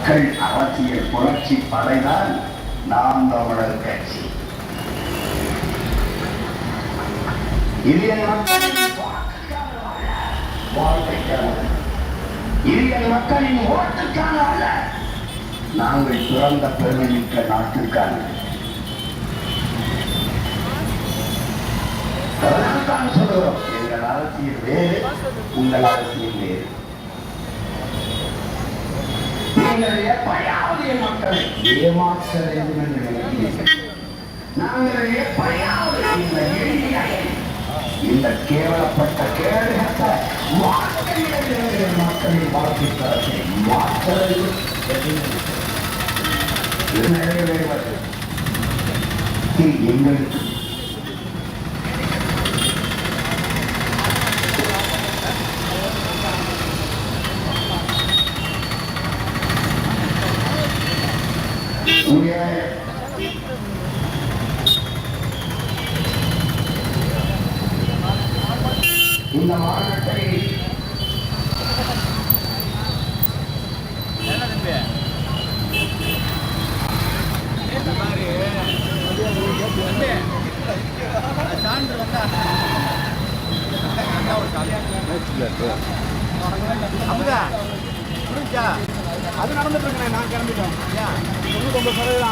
மக்கள் அரசியல் புரட்சி படைதான் நாம் தமிழர் கட்சி. இது என் மக்களின் வாழ்க்கைக்கான இது என் மக்களின் ஓட்டுக்கான அல்ல. நாங்கள் பிறந்த பெருமைமிக்க நாட்டுக்கான அதனால்தான் சொல்கிறோம் எங்கள் அரசியல் வேறு உங்கள் அரசியல் வேறு. நீங்கள் எப்படியாவது மக்களை ஏமாற்ற வேண்டும் என்று நினைக்கிறீர்கள் நாங்கள் எப்படியாவது இந்த இந்த கேவலப்பட்ட கேடுகட்ட மக்களை நிறைவேறுவது இது எங்களுக்கு இந்த மாநாட்டை சான்று வந்தா அப்படியா புரிஞ்சா? அது நடந்துட்டு இருக்கேன் நான் கிளம்பிட்டோம் தொண்ணூத்தொம்பது சதவீதம்